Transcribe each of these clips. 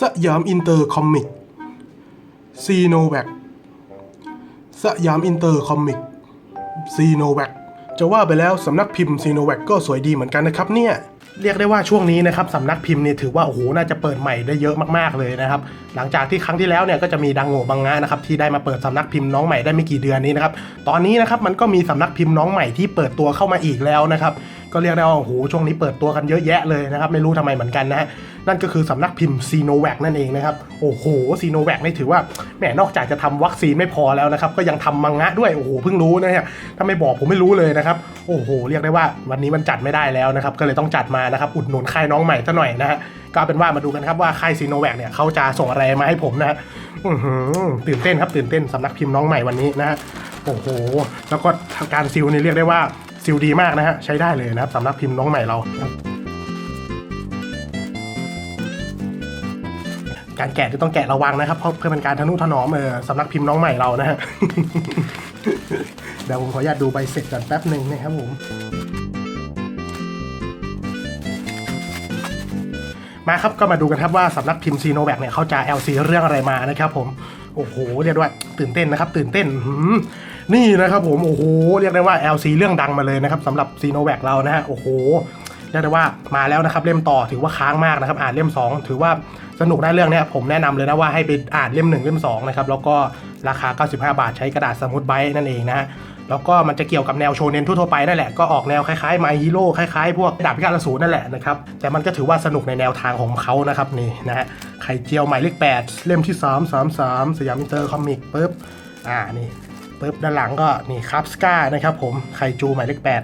สยามอินเตอร์คอมิกซีโนแวคสยามอินเตอร์คอมิกซีโนแวคจะว่าไปแล้วสำนักพิมพ์ซีโนแวคก็สวยดีเหมือนกันนะครับเนี่ยเรียกได้ว่าช่วงนี้นะครับสำนักพิมพ์เนี่ยถือว่าโอ้โหน่าจะเปิดใหม่ได้เยอะมากๆเลยนะครับหลังจากที่ครั้งที่แล้วเนี่ยก็จะมีดังโง่บังงะนะครับที่ได้มาเปิดสำนักพิมพ์น้องใหม่ได้ไม่กี่เดือนนี้นะครับตอนนี้นะครับมันก็มีสำนักพิมพ์น้องใหม่ที่เปิดตัวเข้ามาอีกแล้วนะครับ ก็เรียกได้ว่าโอ้โหช่วงนี้เปิดตัวกันเยอะแยะเลยนะครับ ไม่รู้ทำไมเหมือนกันนะฮะนั่นก็คือสำนักพิมพ์ซีโนแวคนั่นเองนะครับโอ้โหซีโนแวคนี่ถือว่าแหมนอกจากจะทำวัคซีนไม่พอแล้วนะครับ ก็ยังทำมังงะด้วยโอ้โหเพิ่งรู้นะฮะถ้าไม่บอกผมไม่รู้เลยนะครับโอ้โห เรียกได้ว่าวันนี้มันจัดไม่ได้แล้วนะครับ ก็เลยต้องจัดมานะครับอุดหนุนค่ายน้องใหม่ซะหน่อยนะฮะก็เป็นว่ามาดูกันครับว่าค่ายซีโนแวคเนี่ยเขาจะส่งอะไรมาให้ผมนะฮะอื้อหือตื่นเต้นครับตื่นเต้นสำนักพิมพ์น้องใหม่วันนี้นะฮะโอ้โห แล้วก็การซิลนี่เรียกได้ว่า ซิลดีมากนะฮะ ใช้ได้เลยนะครับสำนักพิมพ์น้องใหม่เราการแกะจะต้องแกะระวังนะครับเพราะเพื่อเป็นการทนุถนอมเออสำนักพิมพ์น้องใหม่เรานะฮะเดี๋ยวผมขออนุญาตดูใบเสร็จก่อนแป๊บหนึ่งนะครับผมมาครับก็มาดูกันครับว่าสำนักพิมพ์ซีโนแวคเนี่ยเขาจะ LC เรื่องอะไรมานะครับผมโอ้โหเรียกได้ว่าตื่นเต้นนะครับ ตื่นเต้นห นี่นะครับผมโอ้โหเรียกได้ว่า LC เรื่องดังมาเลยนะครับสำหรับซีโนแวคเรานะฮะโอ้โหเรียกได้ว่ามาแล้วนะครับเล่มต่อถือว่าค้างมากนะครับอ่านเล่ม 2 ถือว่าสนุกนะเรื่องเนี้ยผมแนะนำเลยนะว่าให้ไปอ่านเล่ม 1 เล่ม2นะครับแล้วก็ราคา 95 บาทใช้กระดาษสมุดไบนั่นเองนะฮะแล้วก็มันจะเกี่ยวกับแนวโชเนนทั่วไปนั่นแหละก็ออกแนวคล้ายๆไมฮีโร่คล้ายๆ พวกดาบพิฆาตอสูรนั่นแหละนะครับแต่มันก็ถือว่าสนุกในแนวทางของเขานะครับนี่นะฮะไข่เจียวหมายเลข8เล่มที่ 3 3 3 สยามอินเตอร์คอมิกปุ๊บอ่านี่ ปึ๊บด้านหลังก็นี่ครับสกานะครับผมไคจูหมายเลขแปด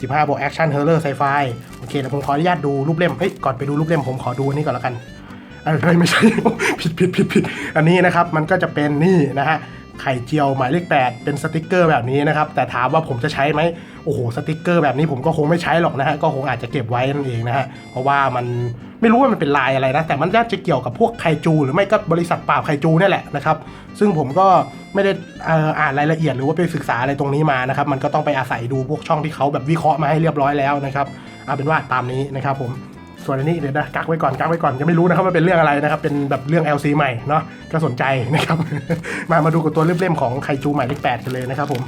สิบห้าบวกแอคชั่นเฮอร์เรอร์ไซไฟโอเคเดี๋ยวผมขออนุญาตดูรูปเล่มเฮ้ยก่อนไปดูรูปเล่มผมขอดูอันนี้ก่อนแล้วกันอะไรไม่ใช่ผิดผิดผิดผิดอันนี้นะครับมันก็จะเป็นนี่นะฮะ ไข่เจียวหมายเลข8เป็นสติกเกอร์แบบนี้นะครับ แต่ถามว่าผมจะใช้ไหมโอ้โหสติกเกอร์แบบนี้ผมก็คงไม่ใช้หรอกนะฮะก็คงอาจจะเก็บไว้นั่นเองนะฮะเพราะว่ามันไม่รู้ว่ามันเป็นลายอะไรนะ แต่มันน่าจะเกี่ยวกับพวกไคจูหรือไม่ก็บริษัทปราบไคจูนี่แหละนะครับ ซึ่งผมก็ไม่ได้ออ่านรายละเอียดหรือว่าไปศึกษาอะไรตรงนี้มานะครับ มันก็ต้องไปอาศัยดูพวกช่องที่เขาแบบวิเคราะห์มาให้เรียบร้อยแล้วนะครับเอาเป็นว่าตามนี้นะครับผม ส่วนอันนี้เดี๋ยวนะกักไว้ก่อนกักไว้ก่อนยังไม่รู้นะครับว่าเป็นเรื่องอะไรนะครับ เป็นแบบเรื่อง LC ใหม่เนาะก็สนใจนะครับ มามาดูกับตัวเล่มๆของไคจูหมายเลขแปดกันเลยนะครับผม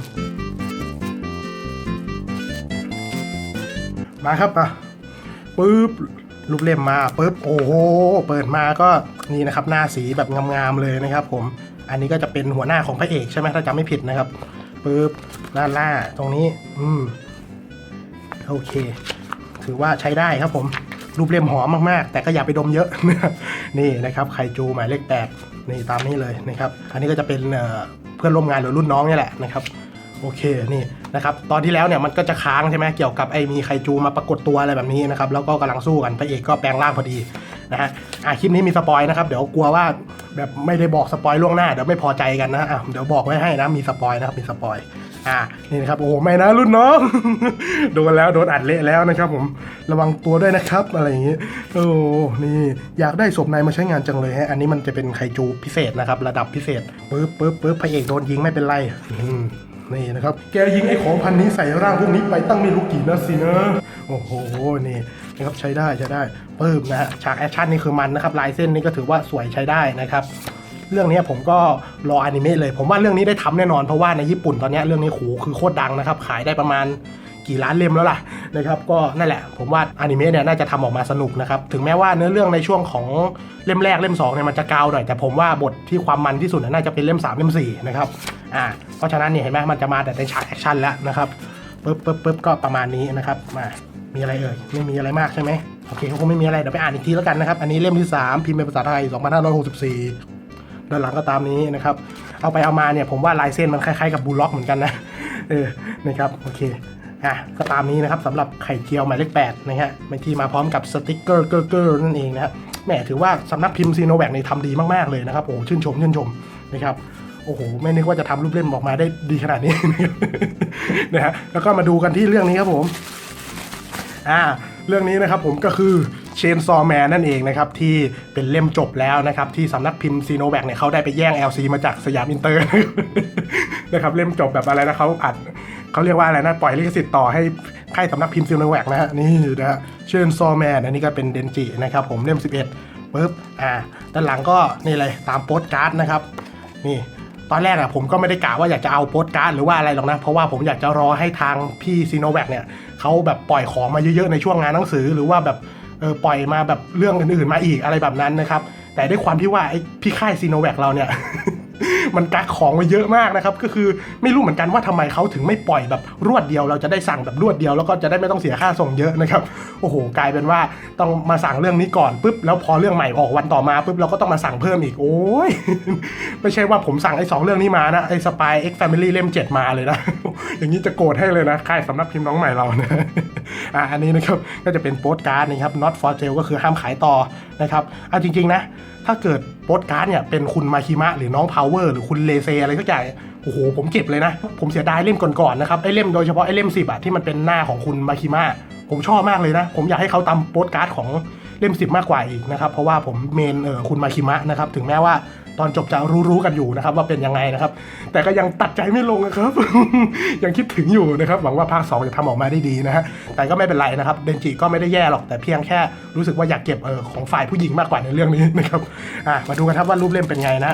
มาครับอะปึ๊บรูปเล่มมาปึ๊บโอ้โหเปิดมาก็นี่นะครับหน้าสีแบบงามๆเลยนะครับ ผมอันนี้ก็จะเป็นหัวหน้าของพระเอกใช่ไหมถ้าจำไม่ผิดนะครับปึ๊บด้าล่าตรงนี้ อืมโอเค ถือว่าใช้ได้ครับผม รูปเล่มหอมมากๆ แต่ก็อย่าไปดมเยอะนี่นะครับไข่จูหมายเลขแปดนี่ตามนี้เลยนะครับอันนี้ก็จะเป็นเพื่อนร่วมงานหรือรุ่นน้องนี่แหละนะครับโอเคนี่นะครับตอนที่แล้วเนี่ยมันก็จะค้างใช่ไหมเกี่ยวกับไอ้มีไคจูมาปรากฏตัวอะไรแบบนี้นะครับแล้วก็กำลังสู้กันพระเอกก็แปลงร่างพอดีนะฮะอะคลิปนี้มีสปอยนะครับเดี๋ยวกลัวว่าแบบไม่ได้บอกสปอยล่วงหน้าเดี๋ยวไม่พอใจกันนะอะเดี๋ยวบอกไว้ให้นะมีสปอยนะครับมีสปอย อะนี่นะครับโอ้โหไม่นะรุ่นน้อง โดนแล้วโดนอัดเละแล้วนะครับ ผมระวังตัวด้วยนะครับอะไรอย่างงี้โอ้นี่อยากได้ศพนายมาใช้งานจังเลยฮะอันนี้มันจะเป็นไคจูพิเศษนะครับ ระดับพิเศษปึ๊บปึ๊บปึ๊บพระเอกโดนยิงไม่เป็นไรนี่นะครับ แกยิงไอ้ของพันนี้ใส่ร่างพวกนี้ไปตั้งไม่รู้กี่นัดสินะ โอ้โห นี่นะครับใช้ได้ใช้ได้เพิ่มนะฮะ ฉากแอคชั่นนี่คือมันนะครับ ลายเส้นนี่ก็ถือว่าสวยใช้ได้นะครับ เรื่องนี้ผมก็รออนิเมะเลย ผมว่าเรื่องนี้ได้ทำแน่นอนเพราะว่าในญี่ปุ่นตอนนี้เรื่องนี้โหคือโคตรดังนะครับ ขายได้ประมาณกี่ล้านเล่มแล้วล่ะนะครับก็นั่นแหละ ผมว่าอนิเมะเนี่ยน่าจะทำออกมาสนุกนะครับ ถึงแม้ว่าเนื้อเรื่องในช่วงของเล่มแรกเล่ม2เนี่ยมันจะกาวหน่อย แต่ผมว่าบทที่ความมันที่สุดน่าจะเป็นเล่ม 3 เล่ม4นะครับอ่าเพราะฉะนั้นเนี่ยเห็นไหมมันจะมาแต่ในฉากแอคชั่นแล้วนะครับปึ๊บปึ๊บปึ๊บก็ประมาณนี้นะครับมามีอะไรเอ่ยไม่มีอะไรมากใช่ไหมโอเคก็คงไม่มีอะไรเดี๋ยวไปอ่านอีกทีแล้วกันนะครับ อันนี้เล่มที่ 3 พิมพ์เป็นภาษาไทย 2564 ด้านหลังก็ตามนี้นะครับ เอาไปเอามาเนี่ยผมว่าลายเส้นมันคล้ายๆกับบูลล็อกเหมือนกันนะ เออ นะครับ โอเค อะ ก็ตามนี้นะครับสำหรับไข่เจียวหมายเลข8นะฮะไม่ที่มาพร้อมกับสติกเกอร์เกอร์เกอร์นั่นเองนะครับแหมถือว่าสำนักพิมพ์ซีโนแวคในยทำดีมากๆเลยนะครับ โอ้ชื่นชมชื่นชมนะครับโอ้โห ไม่นึกว่าจะทำรูปเล่มออกมาได้ดีขนาดนี้นะฮะแล้วก็มาดูกันที่เรื่องนี้ครับผม อ่า เรื่องนี้นะครับผมก็คือ เชนซอแมนนั่นเองนะครับที่เป็นเล่มจบแล้วนะครับที่สำนักพิมพ์ซีโนแวคเนี่ยเขาได้ไปแย่ง LC มาจากสยามอินเตอร์นะครับเล่มจบแบบอะไรนะเขาอัดเขาเรียกว่าอะไรนะปล่อยลิขสิทธิ์ต่อให้ค่ายสำนักพิมพ์ซีโนแวคนะฮะนี่นะฮะเชนซอแมนอันนี้ก็เป็นเดนจินะครับผมเล่ม 11ปุ๊บอ่าด้านหลังก็นี่เลยตามโปสการ์ดนะครับนี่ตอนแรกอะผมก็ไม่ได้กะว่าอยากจะเอาโปสการ์ดหรือว่าอะไรหรอกนะ เพราะว่าผมอยากจะรอให้ทางพี่ซีโนแวคเนี่ยเขาแบบปล่อยของมาเยอะๆในช่วงงานหนังสือหรือว่าแบบ เออปล่อยมาแบบเรื่องอื่นๆมาอีกอะไรแบบนั้นนะครับ แต่ด้วยความที่ว่าไอ้พี่ค่ายซีโนแวคเราเนี่ย มันกักของมาเยอะมากนะครับ ก็คือไม่รู้เหมือนกันว่าทำไมเขาถึงไม่ปล่อยแบบรวดเดียว เราจะได้สั่งแบบรวดเดียวแล้วก็จะได้ไม่ต้องเสียค่าส่งเยอะนะครับ โอ้โห กลายเป็นว่าต้องมาสั่งเรื่องนี้ก่อนปุ๊บแล้วพอเรื่องใหม่ออกวันต่อมาปุ๊บเราก็ต้องมาสั่งเพิ่มอีก โอ้ย ไม่ใช่ว่าผมสั่งไอ้สองเรื่องนี้มานะไอ้สปายเอ็กแฟมิลี่เล่มเจ็ดมาเลยนะ อย่างนี้จะโกรธให้เลยนะค่ายสำนักพิมพ์น้องใหม่เรานะอะอันนี้นะครับก็จะเป็นโปสการ์ดนะครับ not for sale ก็คือห้ามขายต่อนะครับเอาจริงๆนะ ถ้าเกิดโปสการ์ดเนี่ยเป็นคุณมาคิมะหรือน้องพาวเวอร์หรือคุณเลเซอะไรสักอย่างโอ้โหผมเก็บเลยนะ ผมเสียดายเล่มก่อนๆนะครับไอเล่มโดยเฉพาะไอเล่มสิบอะที่มันเป็นหน้าของคุณมาคิมะผมชอบมากเลยนะ ผมอยากให้เขาตามโปสการ์ดของเล่มสิบมากกว่าอีกนะครับเพราะว่าผมเมนเออคุณมาคิมะนะครับถึงแม้ว่า ตอนจบจะรู้ๆกันอยู่นะครับว่าเป็นยังไงนะครับ แต่ก็ยังตัดใจไม่ลงนะครับ ยังคิดถึงอยู่นะครับ หวังว่าภาค2จะทำออกมาได้ดีนะฮะแต่ก็ไม่เป็นไรนะครับเดนจิก็ไม่ได้แย่หรอกแต่เพียงแค่รู้สึกว่าอยากเก็บเออของฝ่ายผู้หญิงมากกว่าในเรื่องนี้นะครับอะมาดูกันครับว่ารูปเล่มเป็นไงนะ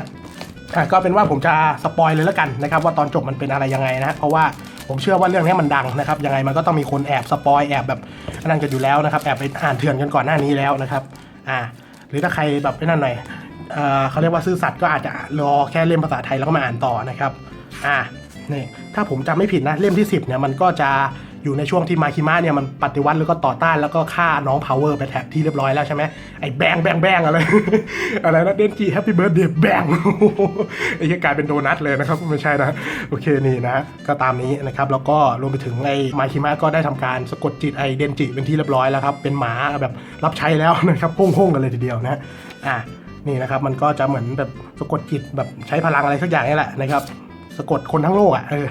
อ่ก็เป็นว่าผมจะสปอยเลยแล้วกันนะครับว่าตอนจบมันเป็นอะไรยังไงนะเพราะว่าผมเชื่อว่าเรื่องนี้มันดังนะครับยังไงมันก็ต้องมีคนแอบสปอยแอบแบบนนั้นกันอยู่แล้วนะครับแอบไปอ่านเถื่อนกันก่อนหน้านี้แล้วนะครับอ่าหรือถ้าใครแบบไอ้นั่นหน่อย เขาเรียกว่าซื่อสัตย์ก็อาจจะรอแค่เล่มภาษาไทยแล้วก็มาอ่านต่อนะครับอ่านี่ถ้าผมจำไม่ผิดนะเล่มที่ 10เนี่ยมันก็จะอยู่ในช่วงที่มาคิมะเนี่ยมันปฏิวัติแล้วก็ต่อต้านแล้วก็ฆ่าน้องพาวเวอร์ไปแทบที่เรียบร้อยแล้วใช่ไหมไอ้แบงแบงแบงอะไร อะไรนะเดนจีแฮปปี้เบิร์ดเดย์แบงไอ้เหี้ยกลายเป็นโดนัทเลยนะครับ ไม่ใช่นะ โอเคนี่นะ ก็ตามนี้นะครับ แล้วก็รวมไปถึงไอ้มาคิมะก็ได้ทำการสะกดจิตไอ้เดนจิเป็นที่เรียบร้อยแล้วครับ เป็นหมาแบบรับใช้แล้วนะครับโค้งๆกันเลยทีเดียวนะอะ นี่นะครับมันก็จะเหมือนแบบสะกดจิตแบบใช้พลังอะไรสักอย่างนี่แหละนะครับ สะกดคนทั้งโลกอะเออ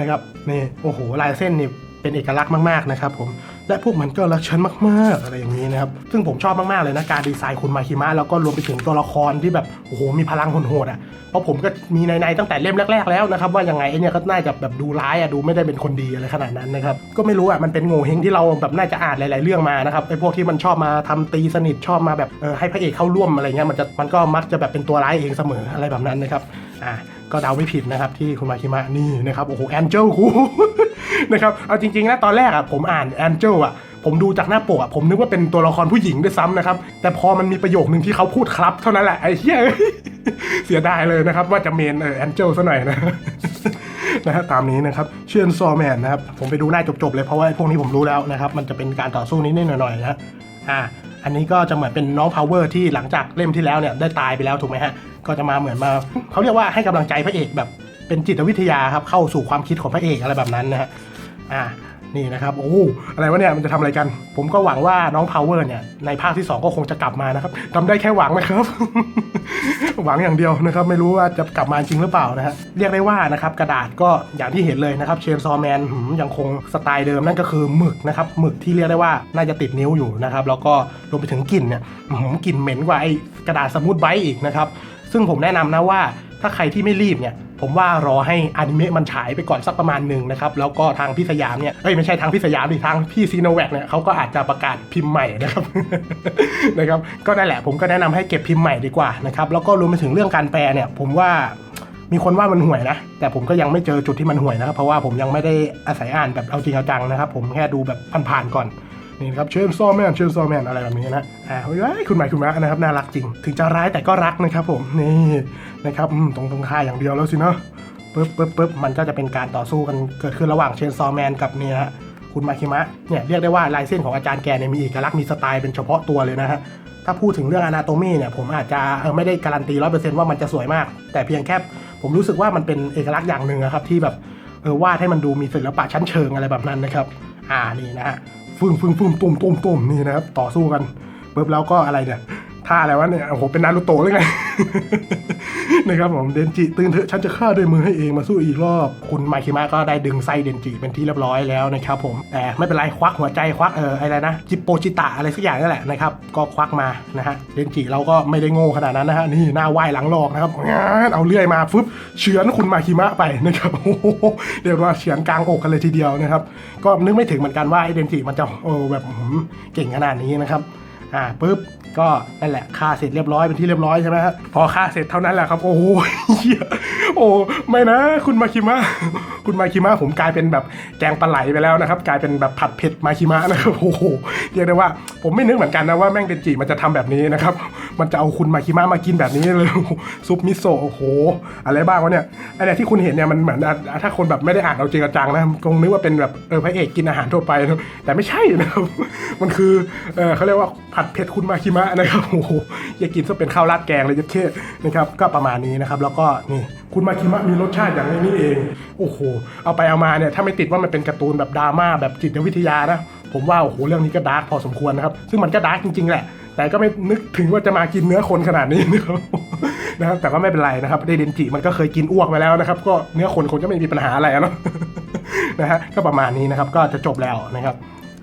นะครับนี่โอ้โหลายเส้นนี่เป็นเอกลักษณ์มากๆนะครับผม และพวกมันก็รักฉันมากๆอะไรอย่างนี้นะครับ ซึ่งผมชอบมาก ๆ เลยนะการดีไซน์คุณมาคิมะแล้วก็รวมไปถึงตัวละครที่แบบโอ้โหมีพลังโหดๆอะเพราะผมก็มีใน ๆ ตั้งแต่เล่มแรก ๆ แล้วนะครับ ว่ายังไงไอเนี่ยก็น่าจะแบบดูร้ายอะดูไม่ได้เป็นคนดีอะไรขนาดนั้นนะครับก็ไม่รู้อะมันเป็นโง่เฮงที่เราแบบน่าจะอ่านหลาย ๆ เรื่องมานะครับไอพวกที่มันชอบมาทำตีสนิทชอบมาแบบเออให้พระเอกเข้าร่วมอะไรเงี้ยมันจะมันก็มักจะแบบเป็นตัวร้ายเองเสมออะไรแบบนั้นนะครับอ่า ก็เดาไม่ผิดนะครับที่คุณมาคิมะนี่นะครับโอ้โหแองเจิลคูนะครับเอาจริงๆนะตอนแรกอะผมอ่านแองเจิลอะผมดูจากหน้าปกอะผมนึกว่าเป็นตัวละครผู้หญิงด้วยซ้ำนะครับ แต่พอมันมีประโยคหนึ่งที่เขาพูดครับเท่านั้นแหละไอ้เหี้ยเสียดายเลยนะครับ ว่าจะเมนเออแองเจิลซะหน่อยนะนะฮะตามนี้นะครับเชียนซอแมนนะครับผมไปดูหน้าจบๆเลยเพราะว่าพวกนี้ผมรู้แล้วนะครับ มันจะเป็นการต่อสู้นิดๆหน่อยๆนะอ่า อันนี้ก็จะเหมือนเป็นน้องพาวเวอร์ที่หลังจากเล่มที่แล้วเนี่ยได้ตายไปแล้วถูกไหมฮะ ก็จะมาเหมือนมาเขาเรียกว่าให้กำลังใจพระเอกแบบเป็นจิตวิทยาครับเข้าสู่ความคิดของพระเอกอะไรแบบนั้นนะฮะ อ่า นี่นะครับโอ้อะไรวะเนี่ยมันจะทำอะไรกัน ผมก็หวังว่าน้องพาวเวอร์เนี่ยในภาคที่ 2 ก็คงจะกลับมานะครับทำได้แค่หวังนะครับ หวังอย่างเดียวนะครับไม่รู้ว่าจะกลับมาจริงหรือเปล่านะฮะเรียกได้ว่านะครับกระดาษก็อย่างที่เห็นเลยนะครับเชนซอแมนยังคงสไตล์เดิมนั่นก็คือหมึกนะครับหมึกที่เรียกได้ว่าน่าจะติดนิ้วอยู่นะครับแล้วก็รวมไปถึงกลิ่นเนี่ยหือกลิ่นเหม็นกว่าไอ้กระดาษสมูทไบต์อีกนะครับซึ่งผมแนะนำนะว่าถ้าใครที่ไม่รีบเนี่ย ผมว่ารอให้อนิเมะมันฉายไปก่อนสักประมาณหนึ่งนะครับ แล้วก็ทางพี่สยามเนี่ยเอ้ยไม่ใช่ทางพี่สยามดิทางพี่ซีโนแวคเนี่ยเขาก็อาจจะประกาศพิมพ์ใหม่นะครับนะครับก็นั่นแหละผมก็แนะนำให้เก็บพิมพ์ใหม่ดีกว่านะครับแล้วก็รวมไปถึงเรื่องการแปลเนี่ย ผมว่ามีคนว่ามันห่วยนะ แต่ผมก็ยังไม่เจอจุดที่มันห่วยนะครับ เพราะว่าผมยังไม่ได้อาศัยอ่านแบบเอาจริงเอาจังนะครับ ผมแค่ดูแบบผ่านๆก่อน นี่นะครับเชนซอแมนเชนซอแมนอะไรแบบนี้นะอ่าเฮ้ยคุณหมายคุณมะนะครับน่ารักจริง ถึงจะร้ายแต่ก็รักนะครับผมนี่นะครับอืมตรงตรงค่าอย่างเดียวแล้วสินะปึ๊บปึ๊บปึ๊บมันก็จะเป็นการต่อสู้กันเกิดขึ้นระหว่างเชนซอแมนกับเนี่ยฮะคุณมาคิมะเนี่ยเรียกได้ว่าลายเส้นของอาจารย์แกเนี่ยมีเอกลักษณ์มีสไตล์เป็นเฉพาะตัวเลยนะฮะถ้าพูดถึงเรื่องอนาโตมีเนี่ยผมอาจจะเออไม่ได้การันตีร้อยเปอร์เซ็นต์ว่ามันจะสวยมาก แต่เพียงแค่ผมรู้สึกว่ามันเป็นเอกลักษณ์อย่างหนึ่งนะครับที่แบบเออวาดให้มันดูมีศิลปะชั้นเชิงอะไรแบบนั้นนะครับ อ่านี่นะฮะ ฟึ่งฟึ่งฟึ่งตุ่มตุ่มตุ่มนี่นะครับ ต่อสู้กันปุ๊บแล้วก็อะไรเนี่ย ท่าอะไรวะเนี่ยโอ้โหเป็นนารูโตะเลยไงนะครับผมเดนจิตื่นเถอะฉันจะฆ่าด้วยมือให้เองมาสู้อีกรอบ คุณมาคิมะก็ได้ดึงไส้เดนจิเป็นที่เรียบร้อยแล้วนะครับผมแต่ไม่เป็นไรควักหัวใจควักเอออะไรนะ จิปโปจิตะอะไรสักอย่างนั่นแหละนะครับก็ควักมานะฮะเดนจิเราก็ไม่ได้โง่ขนาดนั้นนะฮะนี่หน้าไหว้หลังหลอกนะครับเอาเลื่อยมาฟึบเฉือนคุณมาคิมะไปนะครับโอ้โหเรียกว่าเฉือนกลางอกกันเลยทีเดียวนะครับก็นึกไม่ถึงเหมือนกันว่าไอเดนจิมันจะเออแบบหืมเก่งขนาดนี้นะครับ อ่าปุ๊บก็นั่นแหละค่าเสร็จเรียบร้อยเป็นที่เรียบร้อยใช่ไหมฮะพอค่าเสร็จเท่านั้นแหละครับ โอ้โหเฮียโอ้ไม่นะ คุณมาคิมะคุณมาคิมะผมกลายเป็นแบบแกงปลาไหลไปแล้วนะครับ กลายเป็นแบบผัดเผ็ดมาคิมะนะครับโอ้โหเรียกได้ว่า ผมไม่นึกเหมือนกันนะว่าแม่งเดนจิมันจะทำแบบนี้นะครับ มันจะเอาคุณมาคิมะมากินแบบนี้เลยซุปมิโซะโอ้โห อะไรบ้างวะเนี่ยอ้เนี่ยที่คุณเห็นเนี่ยมันเหมือนถ้าคนแบบไม่ได้อ่านเอาจริงจังนะคงนึกว่าเป็นแบบเออพระเอกกินอาหารทั่วไปนะแต่ไม่ใช่นะครับมันคือเออเขาเรียกว่าผัดเผ็ดคุณมาคิมะนะครับโอ้โหอย่ากินซะเป็นข้าวราดแกงเลยยัดเข้นะครับก็ประมาณนี้นะครับแล้วก็นี่คุณมาคิมะมีรสชาติอย่างนี้นี่เองโอ้โหเอาไปเอามาเนี่ยถ้าไม่ติดว่ามันเป็นการ์ตูนแบบดราม่าแบบจิตวิทยานะผมว่าโอ้โหเรื่องนี้ก็ดาร์กพอสมควรนะครับซึ่งมันก็ดาร์กจริงๆแหละแต่ก็ไม่นึกถึงว่าจะมากินเนื้อคนขนาดนี้นะครับนะครับแต่ก็ไม่เป็นไรนะครับเดเดนจิมันก็เคยกินอ้วกไปแล้วนะครับ ก็เนื้อคนคงจะไม่มีปัญหาอะไรนะนะฮะก็ประมาณนี้นะครับก็จะจบแล้วนะครับ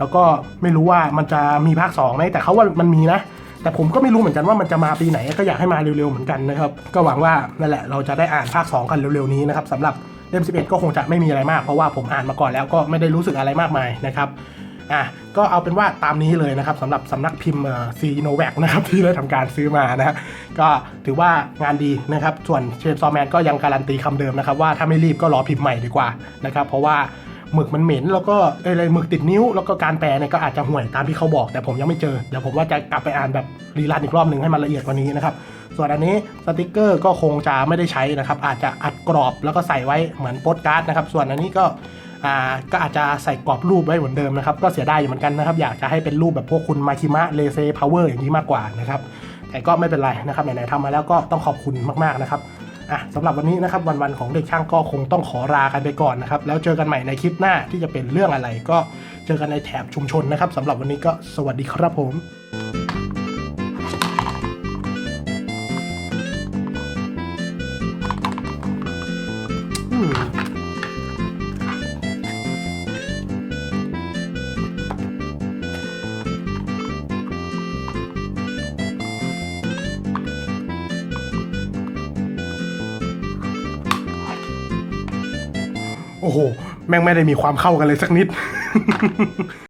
แล้วก็ไม่รู้ว่ามันจะมีภาค2ไหมแต่เขาว่ามันมีนะ แต่ผมก็ไม่รู้เหมือนกันว่ามันจะมาปีไหนก็อยากให้มาเร็วๆเหมือนกันนะครับก็หวังว่านั่นแหละเราจะได้อ่านภาค 2 กันเร็วๆนี้นะครับสำหรับเล่ม11 ก็คงจะไม่มีอะไรมากเพราะว่าผมอ่านมาก่อนแล้วก็ไม่ได้รู้สึกอะไรมากมายนะครับอะก็เอาเป็นว่าตามนี้เลยนะครับสำหรับสำนักพิมพ์ซีโนแวกนะครับที่ได้ทำการซื้อมานะก็ถือว่างานดีนะครับ ส่วนเชนซอแมนก็ยังการันตีคำเดิมนะครับว่าถ้าไม่รีบก็รอพิมพ์ใหม่ดีกว่านะครับเพราะว่า หมึกมันเหม็นแล้วก็อะไรหมึกติดนิ้วแล้วก็การแปลเนี่ยก็อาจจะห่วยตามที่เขาบอก แต่ผมยังไม่เจอเดี๋ยวผมว่าจะกลับไปอ่านแบบรีลันอีกรอบหนึ่งให้มันละเอียดกว่านี้นะครับส่วนอันนี้สติกเกอร์ก็คงจะไม่ได้ใช้นะครับ อาจจะอัดกรอบแล้วก็ใส่ไว้เหมือนโปสการ์ดนะครับ ส่วนอันนี้ก็อ่าก็อาจจะใส่กรอบรูปไว้เหมือนเดิมนะครับ ก็เสียดายอยู่เหมือนกันนะครับ อยากจะให้เป็นรูปแบบพวกคุณมาคิมะเลเซพาวเวอร์อย่างนี้มากกว่านะครับแต่ก็ไม่เป็นไรนะครับไหนๆทำมาแล้วก็ต้องขอบคุณมากๆนะครับ อะสำหรับวันนี้นะครับวันๆของเด็กช่างก็คงต้องขอลากันไปก่อนนะครับแล้วเจอกันใหม่ในคลิปหน้าที่จะเป็นเรื่องอะไร ก็เจอกันในแถบชุมชนนะครับสำหรับวันนี้ก็สวัสดีครับผม โอ้โห แม่งไม่ได้มีความเข้ากันเลยสักนิด